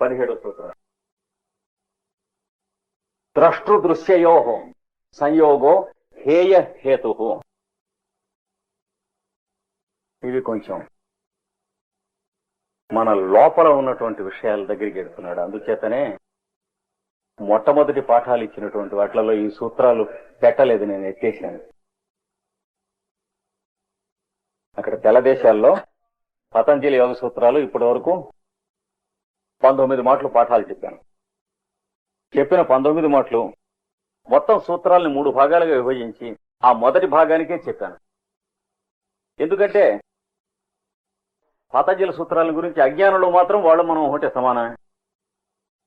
పదిహేడు సూత్రం ద్రష్టృ దృశ్యయో సంయోగో హేయ హేతు. ఇవి కొంచెం మన లోపల ఉన్నటువంటి విషయాల దగ్గరికి వెళ్తున్నాడు. అందుచేతనే మొట్టమొదటి పాఠాలు ఇచ్చినటువంటి వాటిలలో ఈ సూత్రాలు పెట్టలేదు నేను ఎత్తేసాను. అక్కడ తెల్ల దేశాల్లో పతంజలి యోగ సూత్రాలు ఇప్పటి వరకు పంతొమ్మిది మాటలు పాఠాలు చెప్పాను. చెప్పిన పంతొమ్మిది మాటలు మొత్తం సూత్రాలని మూడు భాగాలుగా విభజించి ఆ మొదటి భాగానికే చెప్పాను. ఎందుకంటే పతజల సూత్రాల గురించి అజ్ఞానంలో మాత్రం వాళ్ళు మనం ఒకటే సమానమే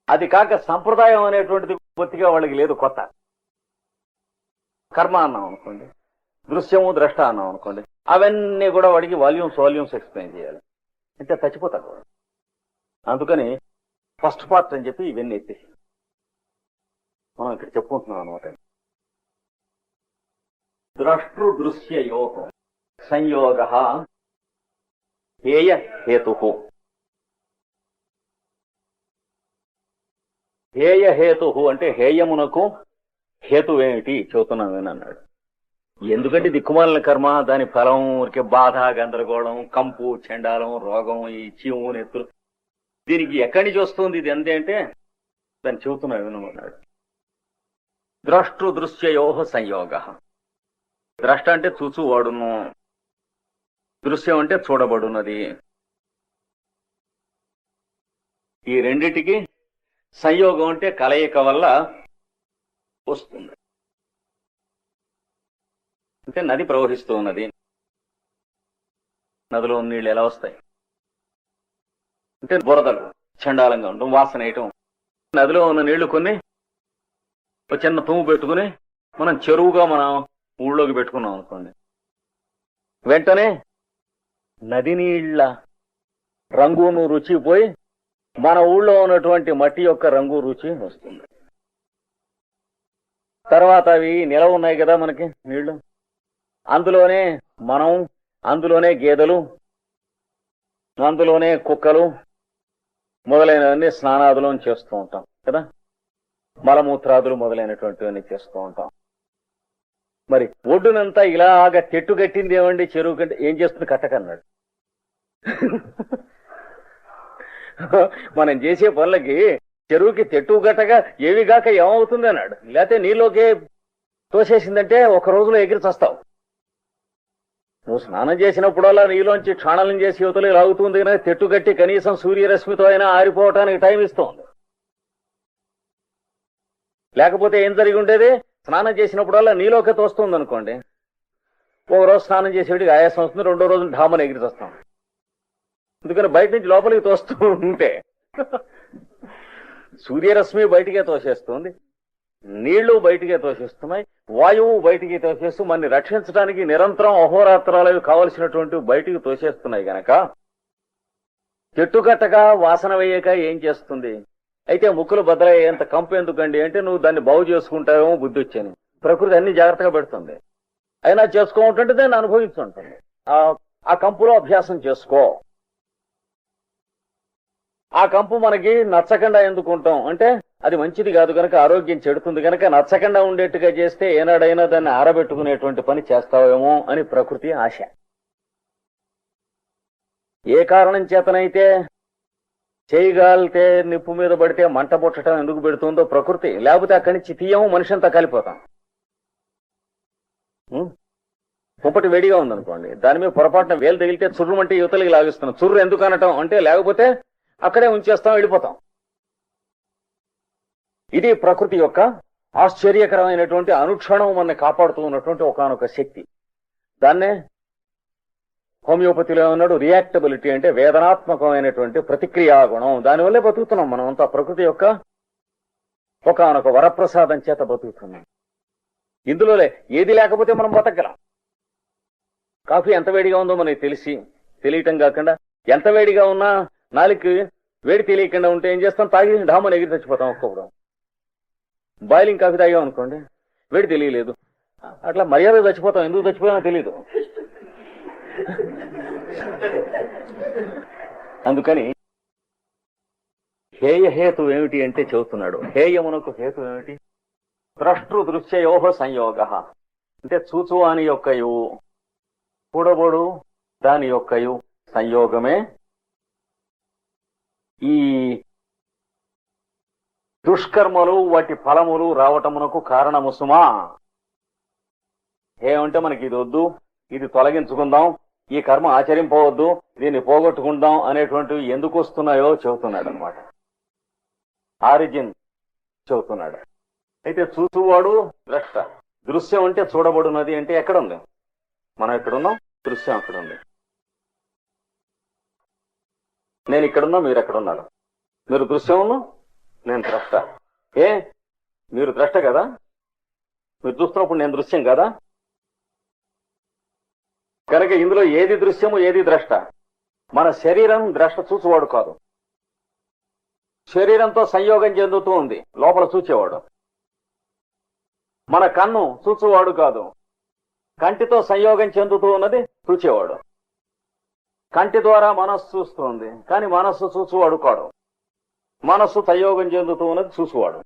అది కాక సంప్రదాయం అనేటువంటిది బొత్తిగా వాళ్ళకి లేదు కొత్త. కర్మ అన్నాం అనుకోండి దృశ్యము ద్రష్ట అన్నాం అనుకోండి అవన్నీ కూడా వాడికి వాల్యూమ్స్ వాల్యూమ్స్ ఎక్స్ప్లెయిన్ చేయాలి. అంటే చచ్చిపోతాడు అందుకని ఫస్ట్ పార్ట్ అని చెప్పి ఇవన్నీ ఎత్తేసి మనం ఇక్కడ చెప్పుకుంటున్నాం అనమాట ద్రష్టృ దృశ్య యోగం సంయోగ హేయ హేతు. హేయ హేతు అంటే హేయమునకు హేతువేమిటి? చెబుతున్నాను అన్నాడు. ఎందుకంటే దిక్కుమాలిన కర్మ దాని ఫలం ఊరికే బాధ గందరగోళం కంపు చెండాలం రోగం ఈ చీము నెత్తులు దీనికి ఎక్కడి నుంచి వస్తుంది ఇది ఎంత అంటే దాన్ని చెబుతున్నా వినమన్నాడు ద్రష్టృ దృశ్యయోహ సంయోగ. ద్రష్ట అంటే చూచువాడును. దృశ్యం అంటే చూడబడున్నది ఈ రెండిటికి సంయోగం అంటే కలయిక వల్ల వస్తుంది. అంటే నది ప్రవహిస్తూ ఉన్నది. నదిలో నీళ్ళు ఎలా వస్తాయి? అంటే బురదలు చండాలంగా ఉండడం వాసన వేయటం. నదిలో ఉన్న నీళ్ళు కొన్ని ఒక చిన్న తుమ్ము పెట్టుకుని మనం చెరువుగా మనం ఊళ్ళోకి పెట్టుకున్నాం అనుకోండి. వెంటనే నది నీళ్ళ రంగును రుచి పోయి మన ఊళ్ళో ఉన్నటువంటి మట్టి యొక్క రంగు రుచి వస్తుంది. తర్వాత అవి నిలవ ఉన్నాయి కదా మనకి నీళ్ళు. అందులోనే మనం అందులోనే గేదెలు అందులోనే కుక్కలు మొదలైనవన్నీ స్నానాదులు చేస్తూ ఉంటాం కదా? మలమూత్రాదులు మొదలైనటువంటివన్నీ చేస్తూ ఉంటాం. మరి ఒడ్డునంతా ఇలాగ తెట్టు కట్టింది ఏమండి? చెరువు కంటే ఏం చేస్తుంది? కట్టకన్నాడు. మనం చేసే పనులకి చెరువుకి తెట్టు గట్టగా ఏవి గాక ఏమవుతుంది అన్నాడు. లేకపోతే నీలోకే తోసేసిందంటే ఒక రోజులో ఎగిరి చస్తావు నువ్వు స్నానం చేసినప్పుడల్లా నీలోంచి క్షాళనం చేసి యువతలు లాగుతుంది కానీ తెట్టు కట్టి కనీసం సూర్యరశ్మితో అయినా ఆరిపోవటానికి టైం ఇస్తోంది. లేకపోతే ఏం జరిగి ఉండేది? స్నానం చేసినప్పుడల్లా నీలోకి తోస్తుంది అనుకోండి. ఒక రోజు స్నానం చేసేటికి ఆయాసం వస్తుంది రెండో రోజు ఢామని ఎగిరి వస్తాం అందుకని బయట నుంచి లోపలికి తోస్తూ ఉంటే సూర్యరశ్మి బయటికే తోసేస్తుంది నీళ్ళు బయటికే తోసేస్తున్నాయి వాయువు బయటికి తోసేస్తూ మనని రక్షించడానికి నిరంతరం అహోరాత్రాలు కావలసినటువంటి బయటికి తోసేస్తున్నాయి గనక. చెట్టుకట్టగా వాసన వేయక ఏం చేస్తుంది? అయితే ముక్కులు బద్దలయ్యేంత కంపు ఎందుకండి? అంటే నువ్వు దాన్ని బాగు చేసుకుంటావేమో బుద్ధి వచ్చాను ప్రకృతి అన్ని జాగ్రత్తగా పెడుతుంది. అయినా చేసుకోమంటుంటే దాన్ని అనుభవిస్తుంటుంది. ఆ ఆ కంపులో అభ్యాసం చేసుకో. ఆ కంపు మనకి నచ్చకుండా ఎందుకుంటాం? అంటే అది మంచిది కాదు కనుక ఆరోగ్యం చెడుతుంది కనుక నచ్చకుండా ఉండేట్టుగా చేస్తే ఏనాడైనా దాన్ని ఆరబెట్టుకునేటువంటి పని చేస్తావేమో అని ప్రకృతి ఆశ. ఏ కారణం చేతనైతే చేయగలితే నిప్పు మీద పడితే మంట పుట్టడం ఎందుకు పెడుతుందో ప్రకృతి లేకపోతే అక్కడి నుంచి తీయము మనిషి అంతా కలిపోతాం. ఉం? కుంపటి వేడిగా ఉందనుకోండి దాని మీద పొరపాటున వేలు తగిలితే చుర్రుమంటే యువతలకి లాగిస్తున్నాం. చుర్రు ఎందుకు అనటం అంటే లేకపోతే అక్కడే ఉంచేస్తాం వెళ్ళిపోతాం. ఇది ప్రకృతి యొక్క ఆశ్చర్యకరమైనటువంటి అనుక్షణం మన కాపాడుతూ ఉన్నటువంటి ఒకనొక శక్తి. దాన్నే హోమియోపతిలో ఉన్నాడు రియాక్టబిలిటీ అంటే వేదనాత్మకమైనటువంటి ప్రతిక్రియా గుణం. దానివల్లే బతుకుతున్నాం మనం. అంతా ప్రకృతి యొక్క ఒకనొక వరప్రసాదం చేత బతుకుతున్నాం. ఇందులోలే ఏది లేకపోతే మనం బతకగలం. కాఫీ ఎంత వేడిగా ఉందో మనకి తెలిసి తెలియటం కాకుండా ఎంత వేడిగా ఉన్నా నాలుగు వేడి తెలియకుండా ఉంటే ఏం చేస్తాం? తాగి ఢామని ఎగిరి చచ్చిపోతాం ఒక్కొక్కడం బాయిలింగ్ కాఫీ తాగాం అనుకోండి వేడి తెలియలేదు. అట్లా మర్యాద చచ్చిపోతాం ఎందుకు చచ్చిపోయామో తెలియదు అందుకని హేయ హేతు ఏమిటి అంటే చెబుతున్నాడు. హేయమునకు హేతు ఏమిటి? ద్రష్టృ దృశ్యయోహ సంయోగ. అంటే చూచు అని యొక్కయు చూడబోడు దాని యొక్కయు సంయోగమే. ఈ దుష్కర్మలు వాటి ఫలములు రావటమునకు కారణము సుమా. ఏమంటే మనకి ఇది వద్దు ఇది తొలగించుకుందాం ఈ కర్మ ఆచరింపవద్దు దీన్ని పోగొట్టుకుందాం అనేటువంటివి ఎందుకు వస్తున్నాయో చెబుతున్నాడు అనమాట ఆరిజిన్ చెబుతున్నాడు. అయితే చూసువాడు ద్రష్ట. దృశ్యం అంటే చూడబడున్నది అంటే ఎక్కడ ఉంది మనం ఎక్కడున్నాం? దృశ్యం అక్కడ ఉంది నేను ఇక్కడున్నా మీరు ఎక్కడున్నారు? మీరు దృశ్యం ఉన్నా? నేను ద్రష్ట ఏ? మీరు ద్రష్ట కదా? మీరు చూస్తున్నప్పుడు నేను దృశ్యం కదా? కనుక ఇందులో ఏది దృశ్యము ఏది ద్రష్ట? మన శరీరం ద్రష్ట చూసేవాడు కాదు. శరీరంతో సంయోగం చెందుతూ ఉంది. లోపల చూచేవాడు మన కన్ను చూచువాడు కాదు. కంటితో సంయోగం చెందుతూ ఉన్నది చూచేవాడు కంటి ద్వారా మనస్సు చూస్తుంది కానీ మనస్సు చూసేవాడు కాడు. మనస్సు సంయోగం చెందుతూ ఉన్నది చూసువాడు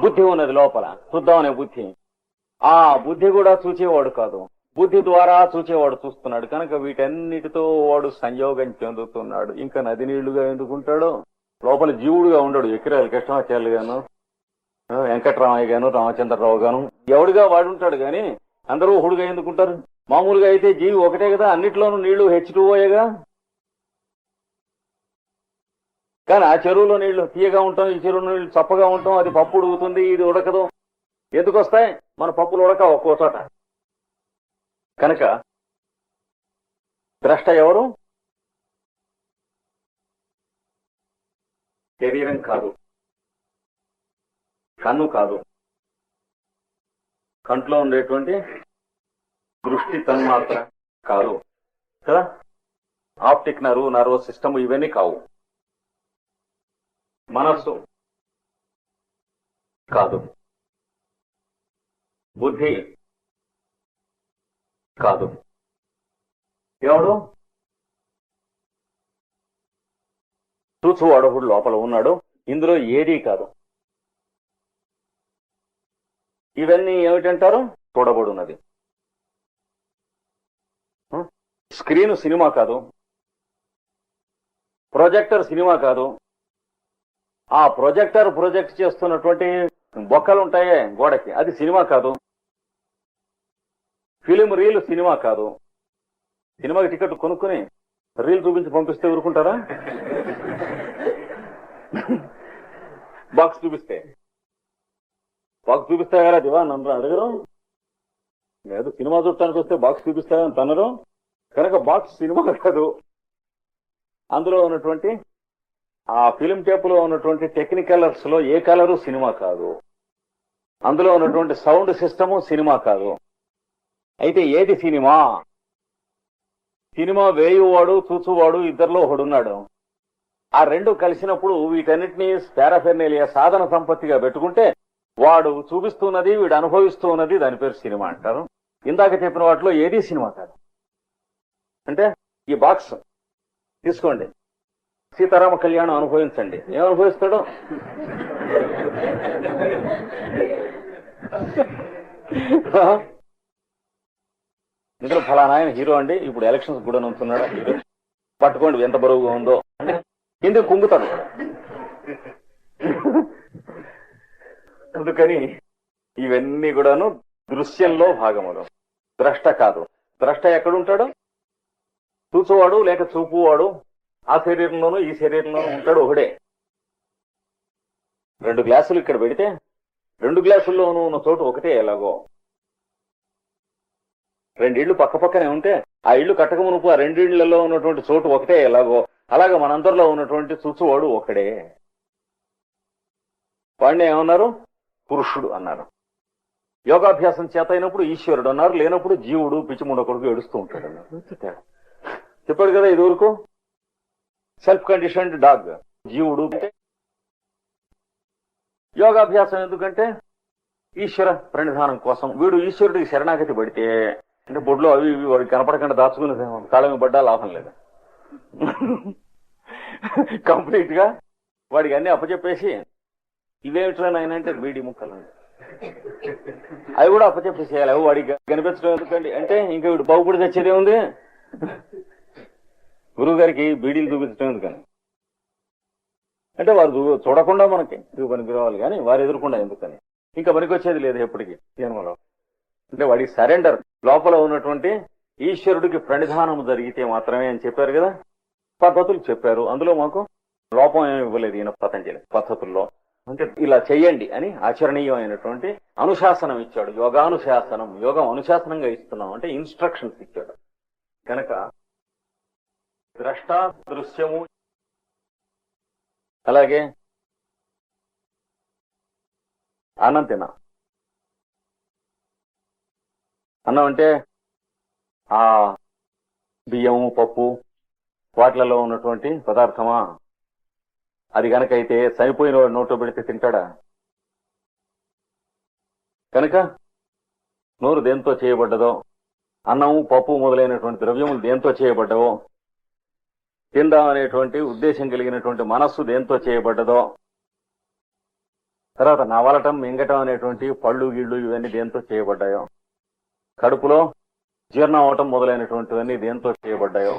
బుద్ధి ఉన్నది లోపల. చూద్దామనే బుద్ధి. ఆ బుద్ధి కూడా చూచేవాడు కాదు. బుద్ధి ద్వారా చూచేవాడు చూస్తున్నాడు. కనుక వీటన్నిటితో వాడు సంయోగం చెందుతున్నాడు. ఇంకా నది నీళ్ళుగా ఎందుకుంటాడు? లోపల జీవుడుగా ఉండడు. ఎక్కిరాలు కృష్ణాచార్యులు గాను వెంకటరామయ్య గాను రామచంద్రరావు గాను. ఎవడిగా వాడు ఉంటాడు గాని అందరూ హుడుగా ఎందుకుంటారు? మామూలుగా అయితే జీవి ఒకటే కదా? అన్నిట్లోనూ నీళ్ళు హెచ్ టూఓయేగా కానీ ఆ చెరువులో నీళ్ళు తీయగా ఉంటాం ఈ చెరువులో నీళ్ళు చప్పగా ఉంటాం అది పప్పు ఉడుకుతుంది ఇది ఉడకదు. ఎందుకు వస్తాయి? మన పప్పులు ఉడక ఒక్కో చోట. కనుక ద్రష్ట ఎవరు? శరీరం కాదు. కన్ను కాదు. కంట్లో ఉండేటువంటి దృష్టి తన్మాత్ర కాదు. కదా? ఆప్టిక్ నర్వ్ నర్వస్ సిస్టమ్ ఇవన్నీ కావు. మనస్సు కాదు. బుద్ధి కాదు. ఎవడు? చూచువాడు ఒకడు లోపల ఉన్నాడు. ఇందులో ఏదీ కాదు. ఇవన్నీ ఏమిటంటారు? చూడబడున్నది. స్క్రీన్ సినిమా కాదు. ప్రొజెక్టర్ సినిమా కాదు. ఆ ప్రొజెక్టర్ ప్రొజెక్ట్ చేస్తున్నటువంటి బొక్కలు ఉంటాయే గోడకి. అది సినిమా కాదు. ఫిలిం రీల్ సినిమా కాదు. సినిమాకి టికెట్ కొనుక్కుని రీల్ చూపించి పంపిస్తే ఊరుకుంటారా? బాక్స్ చూపిస్తే. బాక్స్ చూపిస్తా కదా దివా? నన్ను అడగరు. లేదు సినిమా చూడటానికి వస్తే బాక్స్ చూపిస్తాయని తనరు. కనుక బాక్స్ సినిమా కాదు. అందులో ఉన్నటువంటి ఆ ఫిలిం టేపులో ఉన్నటువంటి టెక్నికలర్స్లో ఏ కలరు సినిమా కాదు. అందులో ఉన్నటువంటి సౌండ్ సిస్టమ్ సినిమా కాదు. అయితే ఏది సినిమా? సినిమా వేయువాడు చూచువాడు ఇద్దరిలో ఒకడున్నాడు. ఆ రెండు కలిసినప్పుడు వీటన్నిటిని పారాఫెర్నేలియా సాధన సంపత్తిగా పెట్టుకుంటే వాడు చూపిస్తున్నది వీడు అనుభవిస్తూ ఉన్నది దాని పేరు సినిమా అంటారు. ఇందాక చెప్పిన వాటిలో ఏది సినిమా కాదు. అంటే ఈ బాక్స్ తీసుకోండి. సీతారామ కళ్యాణం అనుభవించండి. ఏమనుభవిస్తాడు అనుభవిస్తాడు? ఇందులో ఫలానా ఆయన హీరో అండి. ఇప్పుడు ఎలక్షన్స్ కూడా నుంచున్నాడు హీరో పట్టుకోండి ఎంత బరువుగా ఉందో. ఎందుకు కుంగుతాడు. అందుకని ఇవన్నీ కూడాను దృశ్యంలో భాగములు. ద్రష్ట కాదు. ద్రష్ట ఎక్కడుంటాడు? చూచువాడు లేక చూపువాడు? ఆ శరీరంలోనూ ఈ శరీరంలోనూ ఉంటాడు ఒకడే. రెండు గ్లాసులు ఇక్కడ పెడితే రెండు గ్లాసుల్లోనూ ఉన్న చోటు ఒకటే ఎలాగో. రెండు ఇళ్ళు పక్క పక్కనే ఉంటే ఆ ఇల్లు కట్టక మునుపు ఆ రెండిళ్ళలో ఉన్నటువంటి చోటు ఒకటే ఎలాగో. అలాగే మనందరిలో ఉన్నటువంటి చూచువాడు ఒకడే. వాడిని ఏమన్నారు? పురుషుడు అన్నారు. యోగాభ్యాసం చేత అయినప్పుడు ఈశ్వరుడు అన్నారు లేనప్పుడు జీవుడు పిచ్చిముండ కొడుకు ఏడుస్తూ ఉంటాడు అన్నారు. చెప్పాడు కదా ఇది వరకు సెల్ఫ్ కండిషన్డ్ డాగ్ జీవుడు అంటే యోగాభ్యాసం ఎందుకంటే ఈశ్వర ప్రణిధానం కోసం. వీడు ఈశ్వరుడికి శరణాగతి పడితే అంటే బొడ్లో అవి ఇవి వాడికి కనపడకుండా దాచుకుని తాళమి పడ్డా లాభం లేదు. కంప్లీట్గా వాడికి అన్ని అప్పచెప్పేసి ఇవేమిట్రా నాయన అంటే బీడి ముక్కలు. అవి కూడా అప్పచెప్పేసేయాలి. అవి వాడికి కనిపించడం ఎందుకండి? అంటే ఇంకా వీడు బాగుపడి తెచ్చేదే ఉంది గురువు గారికి బీడీలు చూపించడం ఎందుకని? అంటే వారు చూడకుండా మనకి ఇది పనికి రావాలి కానీ వారు ఎదురకుండా ఎందుకని? ఇంకా పనికి వచ్చేది లేదు ఎప్పటికీ జన్మలో అంటే వాడికి సరెండర్. లోపల ఉన్నటువంటి ఈశ్వరుడికి ప్రణిధానం జరిగితే మాత్రమే అని చెప్పారు కదా? పద్ధతులు చెప్పారు. అందులో మాకు లోపం ఏమి ఇవ్వలేదు ఈయన పతంజలి పద్ధతుల్లో. అంటే ఇలా చెయ్యండి అని ఆచరణీయమైనటువంటి అనుశాసనం ఇచ్చాడు. యోగానుశాసనం యోగం అనుశాసనంగా ఇస్తున్నాం అంటే ఇన్స్ట్రక్షన్స్ ఇచ్చాడు. కనుక ద్రష్ట దృశ్యము. అలాగే అన్నం తిన్నా అన్నం అంటే ఆ బియ్యము పప్పు వాటిలలో ఉన్నటువంటి పదార్థమా? అది గనకైతే చనిపోయిన వాడు నోట్లో పెడితే తింటాడా? కనుక నోరు దేంతో చేయబడ్డదో అన్నము పప్పు మొదలైనటువంటి ద్రవ్యములు దేంతో చేయబడ్డవో తిందాం అనేటువంటి ఉద్దేశం కలిగినటువంటి మనస్సు దేంతో చేయబడ్డదో తర్వాత నవలటం మింగటం అనేటువంటి పళ్ళు గిళ్ళు ఇవన్నీ దేంతో చేయబడ్డాయో కడుపులో జీర్ణం అవటం మొదలైనటువంటివన్నీ దేంతో చేయబడ్డాయో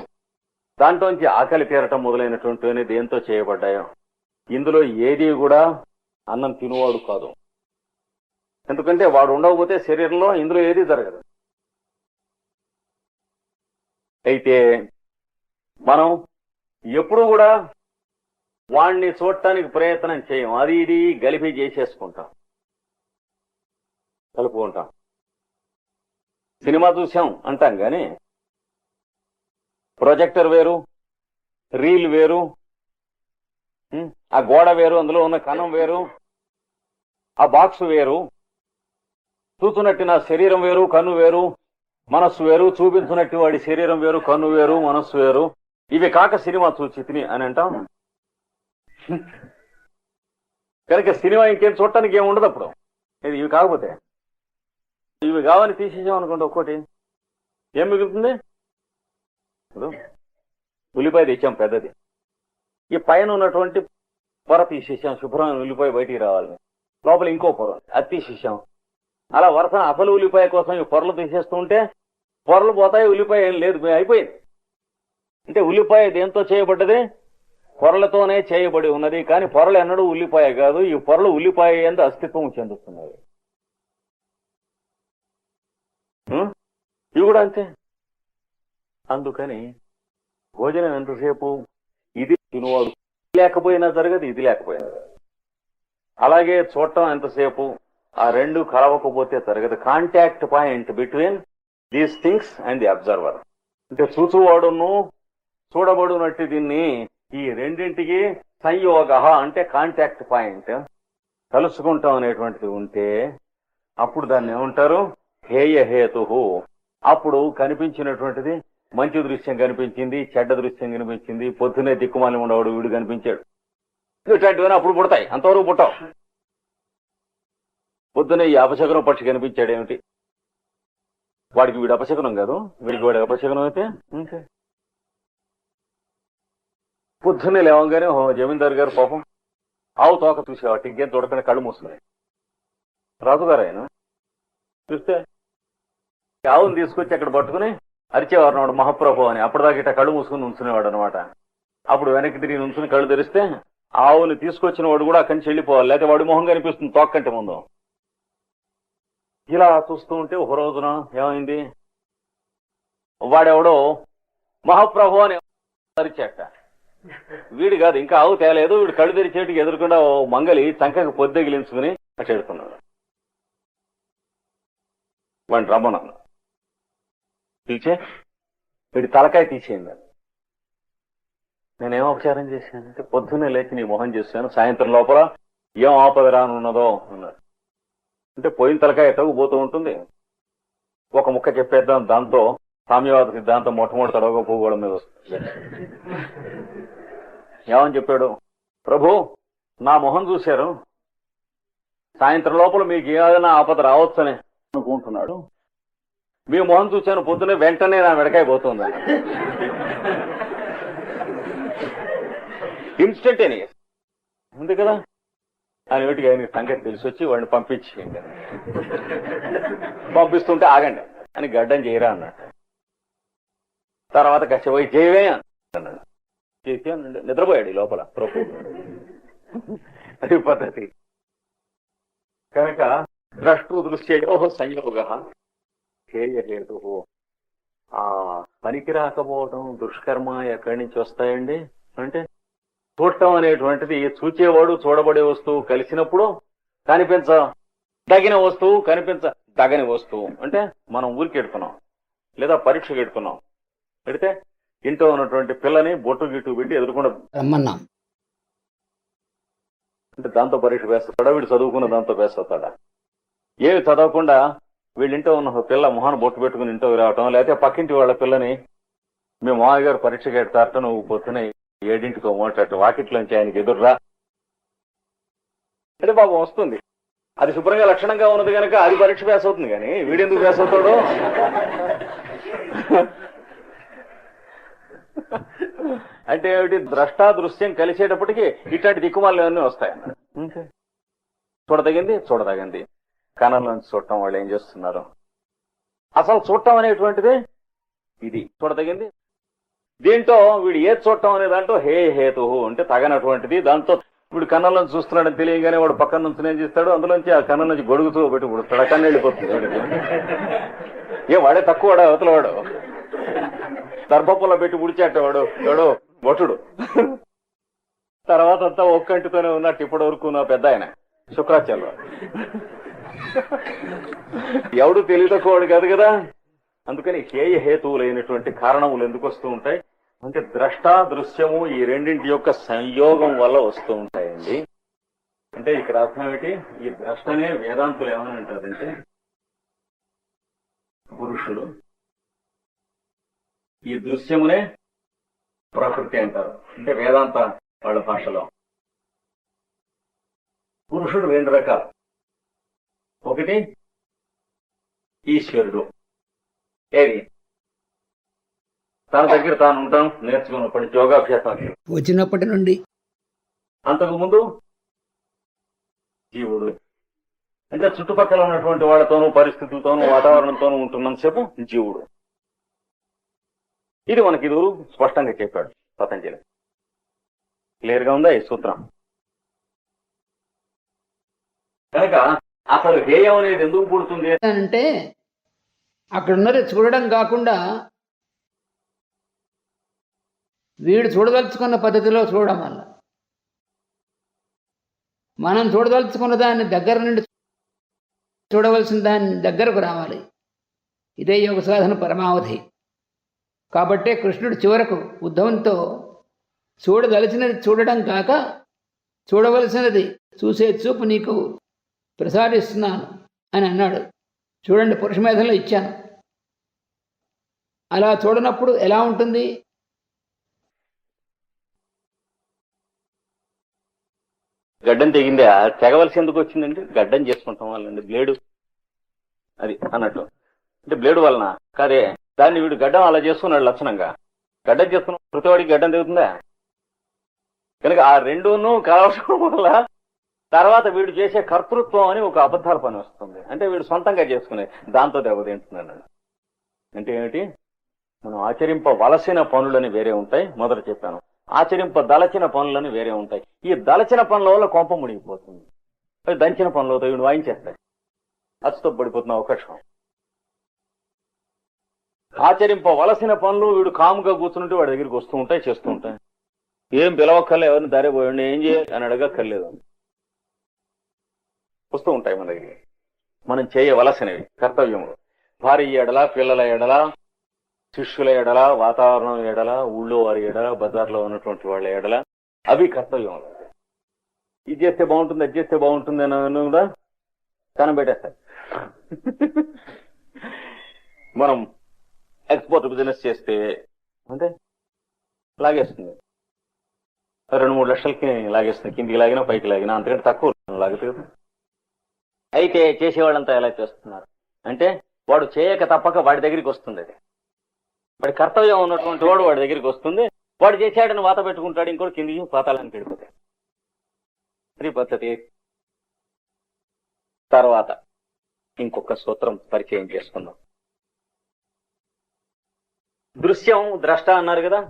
దాంట్లోంచి ఆకలి తీరటం మొదలైనటువంటివన్నీ దేంతో చేయబడ్డాయో ఇందులో ఏది కూడా అన్నం తినువాడు కాదు. ఎందుకంటే వాడు ఉండకపోతే శరీరంలో ఇందులో ఏది జరగదు. అయితే మనం ఎప్పుడు కూడా వాణ్ణి చూడటానికి ప్రయత్నం చేయం. అది ఇది గలిపి చేసేసుకుంటాం. కలుపుకుంటాం. సినిమా చూసాం అంటాం కానీ ప్రొజెక్టర్ వేరు రీల్ వేరు ఆ గోడ వేరు అందులో ఉన్న కణం వేరు ఆ బాక్స్ వేరు చూస్తున్నట్టు నా శరీరం వేరు కన్ను వేరు మనస్సు వేరు చూపించున్నట్టు వాడి శరీరం వేరు కన్ను వేరు మనస్సు వేరు. ఇవి కాక సినిమా చూసి తిని అని అంటాం. కనుక సినిమా ఇంకేం చూడటానికి ఏమి ఉండదు అప్పుడు. ఇది ఇవి కాకపోతే. ఇవి కావని తీసేసాం అనుకోండి ఒక్కోటి. ఏం మిగులుతుంది? ఉల్లిపాయ తెచ్చాం పెద్దది. ఈ పైన ఉన్నటువంటి పొర తీసేసాం శుభ్రమైన ఉల్లిపాయ బయటికి రావాలి. లోపల ఇంకో పొర అది తీసేసాం. అలా వరుస అసలు ఉల్లిపాయ కోసం ఈ పొరలు తీసేస్తూ ఉంటే పొరలు పోతాయి ఉల్లిపాయ ఏం లేదు అయిపోయింది. అయితే ఉల్లిపాయ దేంతో చేయబడ్డది? పొరలతోనే చేయబడి ఉన్నది. కానీ పొరలు ఎన్నడూ ఉల్లిపాయ కాదు. ఈ పొరలు ఉల్లిపాయ ఎందు అస్తిత్వం చెందుతున్నాయి ఇవి కూడా అంతే. అందుకని భోజనం ఎంతసేపు? ఇది తినువాడు. లేకపోయినా జరగదు ఇది లేకపోయినా అలాగే చూడటం ఎంతసేపు? ఆ రెండు కలవకపోతే జరగదు. Contact point between these things and the observer. అంటే చూచువాడును చూడబడునట్టు దీన్ని ఈ రెండింటికి సంయోగ అంటే కాంటాక్ట్ పాయింట్ కలుసుకుంటాం అనేటువంటిది ఉంటే అప్పుడు దాన్ని ఏమంటారు? హేయ హేతు అప్పుడు కనిపించినటువంటిది మంచి దృశ్యం కనిపించింది చెడ్డ దృశ్యం కనిపించింది పొద్దునే దిక్కుమాలి ఉండవాడు వీడు కనిపించాడు. ఇట్లాంటివన్నీ అప్పుడు పుడతాయి అంతవరకు పుట్టావు. పొద్దునే ఈ అపశకనం పక్షి కనిపించాడు ఏమిటి వాడికి వీడు అపశకనం కాదు వీడికి వాడి అపశకనం అయితే? పొద్దున్నే లేవంగానే జమీందారు గారు పాపం ఆవు తోక చూసేవాటి ఇంకేం చూడకుండా కళ్ళు మూసుకున్నాయి. రాజుగారు ఆయన చూస్తే ఆవును తీసుకొచ్చి అక్కడ పట్టుకుని అరిచేవారు వాడు మహాప్రభు అని అప్పటిదాకా ఇట్లా కళ్ళు మూసుకుని ఉంచునేవాడు అనమాట అప్పుడు వెనక్కి తిరిగి ఉంచుని కళ్ళు తెరిస్తే ఆవుని తీసుకొచ్చిన వాడు కూడా అక్కడి నుంచి వెళ్ళిపోవాలి లేకపోతే వాడి మొహం కనిపిస్తుంది తోక్కంటే ముందు. ఇలా చూస్తూ ఉంటే ఒక రోజున ఏమైంది? వాడెవడో మహాప్రభు అని అరిచేట వీడు కాదు ఇంకా ఆవు తేలేదు. వీడు కళ్ళు తెరిచేటికి ఎదురుకుండా ఓ మంగలి చంకకు పొద్దగిలించుకుని అటు వాడిని రమ్మన్నాను తీచే వీడి తలకాయ తీసేయండి నేనేం ఉపచారం చేశానంటే పొద్దున్నే లేచి నీ మొహం చేశాను. సాయంత్రం లోపల ఏం ఆపద రానున్నదో అన్నాడు. అంటే పోయిన తలకాయ ఎట్టకు పోతూ ఉంటుంది. ఒక ముక్క చెప్పేద్దాం దాంతో సామ్యవాద సిద్ధాంతం మొట్టమొదటి తడవగా మీద వస్తుంది. ఏమని చెప్పాడు? ప్రభు నా మొహం చూశారు. సాయంత్రం లోపల మీకు ఏదైనా ఆపద రావచ్చని అనుకుంటున్నాడు. మీ మొహం చూశాను పొద్దునే వెంటనే నా వెడకాయ పోతుంది. ఇన్స్టంటేనియస్ ఉంది కదా? అని ఒకటికి ఆయన సంగతి తెలిసి వచ్చి వాడిని పంపించేయండి. పంపిస్తుంటే ఆగండి. అని గడ్డం చేయరా అన్నాడు. తర్వాత కష్టపోయి చేయవే అన్నాడు. చేసి నిద్రపోయాడు లోపల ప్రభు. అది పద్ధతి కనుక ద్రష్టు దృశ్యయో సంయోగ. హేయహేతు ఆ పనికి రాకపోవడం దుష్కర్మ ఎక్కడి నుంచి వస్తాయండి? అంటే చూడటం అనేటువంటిది చూచేవాడు చూడబడే వస్తువు కలిసినప్పుడు కనిపించ తగిన వస్తువు కనిపించ దగని వస్తువు. అంటే మనం ఊరికి ఎడుతున్నాం లేదా పరీక్షకు ఎడుతున్నాం పెడితే ఇంట్లో ఉన్నటువంటి పిల్లని బొట్టు గిట్టు పెట్టి ఎదుర్కొండ రమ్మన్నాం. అంటే దాంతో పరీక్ష వేస్తాడా? వీడు చదువుకున్న దాంతో వేస్తాడా? ఏమి చదవకుండా వీళ్ళింటో ఉన్న పిల్ల మొహన బొట్టు పెట్టుకుని ఇంట్లోకి రావటం లేకపోతే పక్కింటి వాళ్ళ పిల్లని మీ మామయ్య గారు పరీక్ష కడతారట నువ్వు పొద్దున ఏడింటికో మోటట్టు వాకిట్లోంచి ఆయనకి ఎదుర్రా. అంటే పాపం వస్తుంది. అది శుభ్రంగా లక్షణంగా ఉన్నది కనుక అది పరీక్ష పేస్ అవుతుంది కానీ వీడెందుకు పేస్ అవుతాడు అంటే ఏమిటి? ద్రష్టా దృశ్యం కలిసేటప్పటికి ఇట్లాంటి దిక్కుమాలు అన్నీ అంతే. చూడదగింది చూడదగింది. కణంలోంచి చూడటం వాళ్ళు ఏం చేస్తున్నారు? అసలు చూడటం అనేటువంటిది ఇది. చూడదగింది. దీంట్లో వీడు ఏది చూడటం అనే దాంట్లో హే హేతు అంటే తగనటువంటిది. దాంతో వీడు కన్నంలోంచి చూస్తున్నాడని తెలియగానే వాడు పక్కన నుంచి ఏం చేస్తాడు? అందులోంచి ఆ కన్నం నుంచి గొడుగుతూ పెట్టి పుడుస్తాడు. ఆ కన్ను వెళ్ళిపోతుంది. వాడికి. ఏ వాడే తక్కువ వాడు అవతల వాడు? దర్భపుల్ల పెట్టి పుడిచేటవాడు వాడు భటుడు. తర్వాత అంతా ఒక్కంటితోనే ఉన్నట్టు ఇప్పటి వరకు నా పెద్ద ఆయన. శుక్రాచార్య ఎవడు తెలియతక్కువాడు కాదు కదా? అందుకని హేయ హేతువులైనటువంటి కారణములు ఎందుకు వస్తూ ఉంటాయి? అంటే ద్రష్టా దృశ్యము ఈ రెండింటి యొక్క సంయోగం వల్ల వస్తూ ఉంటాయండి. అంటే ఇక్కడ అర్థం ఏమిటి? ఈ ద్రష్టనే వేదాంతులు ఏమని అంటారంటే పురుషులు ఈ దృశ్యమునే ప్రకృతి అంటారు. అంటే వేదాంత వాళ్ళ భాషలో. పురుషుడు రెండు రకాలు. ఒకటి ఈశ్వరుడు. ఏది? తన దగ్గర తాను ఉంటాం నేర్చుకున్నప్పటి యోగాభ్యాసం వచ్చినప్పటి నుండి. అంతకు ముందు జీవుడు. అంటే చుట్టుపక్కల ఉన్నటువంటి వాళ్ళతోనూ పరిస్థితులతోనూ వాతావరణంతోనూ ఉంటున్నంతసేపు జీవుడు. ఇది మనకి ఇది స్పష్టంగా చెప్పాడు పతంజలి. క్లియర్గా ఉందా ఈ సూత్రం? కనుక అసలు హేయం అనేది ఎందుకు పుడుతుంది? అంటే అక్కడ ఉన్నది చూడడం కాకుండా వీడు చూడదలుచుకున్న పద్ధతిలో చూడడం వల్ల. మనం చూడదలుచుకున్న దాన్ని దగ్గర నుండి చూడవలసిన దాన్ని దగ్గరకు రావాలి. ఇదే యోగ సాధన పరమావధి. కాబట్టే కృష్ణుడు చివరకు ఉద్ధవంతో చూడదలిచినది చూడడం కాక చూడవలసినది చూసే చూపు నీకు ప్రసాదిస్తున్నాను అని అన్నాడు. చూడండి పురుషమేధంలో ఇచ్చాను. అలా చూడనప్పుడు ఎలా ఉంటుంది? గడ్డం తెగిందే? తెగవలసి ఎందుకు వచ్చిందండి గడ్డం చేసుకుంటాం వాళ్ళండి బ్లేడు. అది అన్నట్టు. అంటే బ్లేడు వలన కాదే? దాన్ని వీడు గడ్డం అలా చేసుకున్నాడు లక్షణంగా. గడ్డం చేసుకున్న ప్రతివాడికి గడ్డం తెగుతుందా కనుక ఆ రెండును కలవటం వల్ల తర్వాత వీడు చేసే కర్తృత్వం అని ఒక అబద్ధాల పని వస్తుంది. అంటే వీడు సొంతంగా చేసుకునే దాంతో దెబ్బతింటున్నాడు అంటే ఏమిటి? మనం ఆచరింపవలసిన పనులని వేరే ఉంటాయి. మొదట చెప్పాను. ఆచరింప దలచిన పనులని వేరే ఉంటాయి. ఈ దలచిన పనుల వల్ల కొంప మునిగిపోతుంది. దంచిన పనులతో వీడు వాయించేస్తాయి. అచ్చుతో పడిపోతున్న అవకాశం ఆచరింపవలసిన పనులు వీడు కాముగా కూర్చుంటే వాడి దగ్గరికి వస్తూ ఉంటాయి చేస్తూ ఉంటాయి. ఏం పిలవక్కర్లే ఎవరిని దారిపోయండి ఏం చేయాలి అని అడగక్కర్లేదు. వస్తూ ఉంటాయి మన దగ్గరికి. మనం చేయవలసినవి కర్తవ్యములు. భార్య ఎడల పిల్లల ఎడల శిష్యుల ఎడల వాతావరణం ఎడల ఊళ్ళో వారి ఎడల బజార్లో ఉన్నటువంటి వాళ్ళ ఎడల అవి కర్తవ్యములు. ఇది చేస్తే బాగుంటుంది అది చేస్తే బాగుంటుంది అని కూడా కనబెట్టేస్తారు మనం ఎక్స్పోర్ట్ బిజినెస్ చేస్తే అంటే లాగేస్తుంది. రెండు మూడు లక్షలకి లాగేస్తుంది. కిందికి లాగినా పైకి లాగినా అంతకంటే తక్కువ లాగుతుంది. అయితే చేసేవాళ్ళంతా ఎలా చేస్తున్నారు? అంటే వాడు చేయక తప్పక వాడి దగ్గరికి వస్తుంది అది. వాడి కర్తవ్యం ఉన్నటువంటి వాడు వాడి దగ్గరికి వస్తుంది. వాడు చేశాడని వాత పెట్టుకుంటాడు ఇంకోటి కిందికి పాతాలని వెళ్ళిపోతాయి అది పద్ధతి. తర్వాత ఇంకొక సూత్రం పరిచయం చేసుకుందాం. దృశ్యం ద్రష్ట అన్నారు కదా.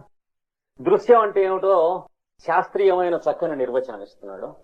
దృశ్యం అంటే ఏమిటో శాస్త్రీయమైన చక్కని నిర్వచనం ఇస్తున్నాడు.